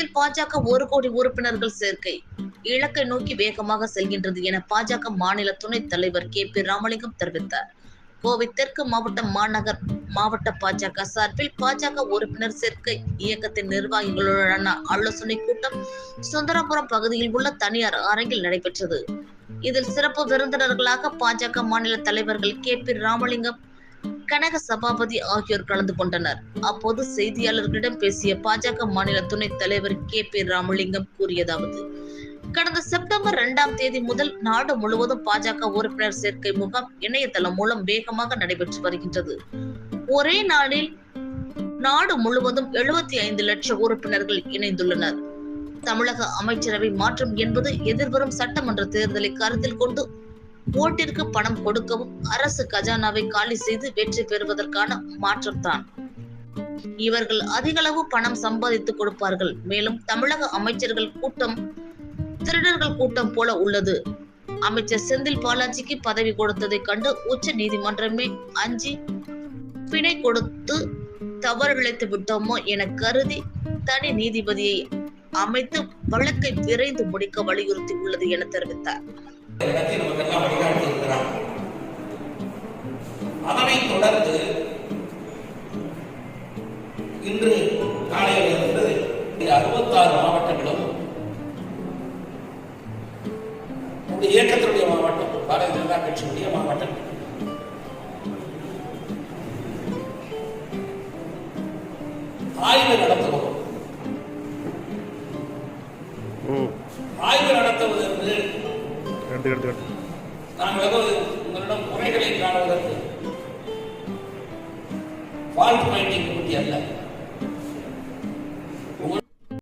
தமிழகத்தில் பாஜக ஒரு கோடி உறுப்பினர்கள் சேர்க்கை. இலக்கை நோக்கி வேகமாக செல்கின்றது என பாஜக மாநில துணைத் தலைவர் கே பி ராமலிங்கம் தெரிவித்தார். கோவை தெற்கு மாவட்ட மாநகர் மாவட்ட பாஜக சார்பில் பாஜக உறுப்பினர் சேர்க்கை இயக்கத்தின் நிர்வாகிகளுடனான ஆலோசனை கூட்டம் சுந்தரபுரம் பகுதியில் உள்ள தனியார் அரங்கில் நடைபெற்றது. இதில் சிறப்பு விருந்தினர்களாக பாஜக மாநில தலைவர்கள் கே பி ராமலிங்கம் கனக சபாபதி ஆகியோர் கலந்து கொண்டனர். அப்போது செய்தியாளர்களிடம் பேசிய பாஜக மாநில துணைத் தலைவர் கே பி ராமலிங்கம் கூறியதாவது கடந்த செப்டம்பர் இரண்டாம் தேதி முதல் நாடு முழுவதும் பாஜக உறுப்பினர் சேர்க்கை முகாம் இணையதளம் மூலம் வேகமாக நடைபெற்று வருகின்றது. ஒரே நாளில் நாடு முழுவதும் எழுபத்தி ஐந்து லட்சம் உறுப்பினர்கள் இணைந்துள்ளனர். தமிழக அமைச்சரவை மாற்றம் என்பது எதிர்வரும் சட்டமன்ற தேர்தலை கருத்தில் கொண்டு ஓட்டிற்கு பணம் கொடுக்கவும் அரசு கஜானாவை காலி செய்து வெற்றி பெறுவதற்கான மாற்றம்தான். இவர்கள் அதிகளவு பணம் சம்பாதித்து கொடுப்பார்கள். மேலும் தமிழக அமைச்சர்கள் கூட்டம் திருடர்கள் கூட்டம் போல உள்ளது. அமைச்சர் செந்தில் பாலாஜிக்கு பதவி கொடுத்ததை கண்டு உச்ச நீதிமன்றமே அஞ்சி பிணை கொடுத்து தவறு இழைத்து விட்டோமோ என கருதி தனி நீதிபதியை அமைத்து வழக்கை விரைந்து முடிக்க வலியுறுத்தி உள்ளது என தெரிவித்தார். இடத்தை நமக்கெல்லாம் வழிகாட்டி இருக்கிறார் அதனைத் தொடர்ந்து இன்று காலையிலிருந்து அறுபத்தாறு மாவட்டங்களும் இந்த இயக்கத்தினுடைய மாவட்டம் பாரதிய ஜனதா கட்சியினுடைய மாவட்டம். ஆய்வு நடத்துகிறோம் ம். ஆய்வு நடத்துவது என்று எடுத்து எடுத்து எடுத்து உங்களிடம் குறைகளை காணுவதற்கு ஃபால்ட் ஃபைண்டிங் பற்றி அல்ல.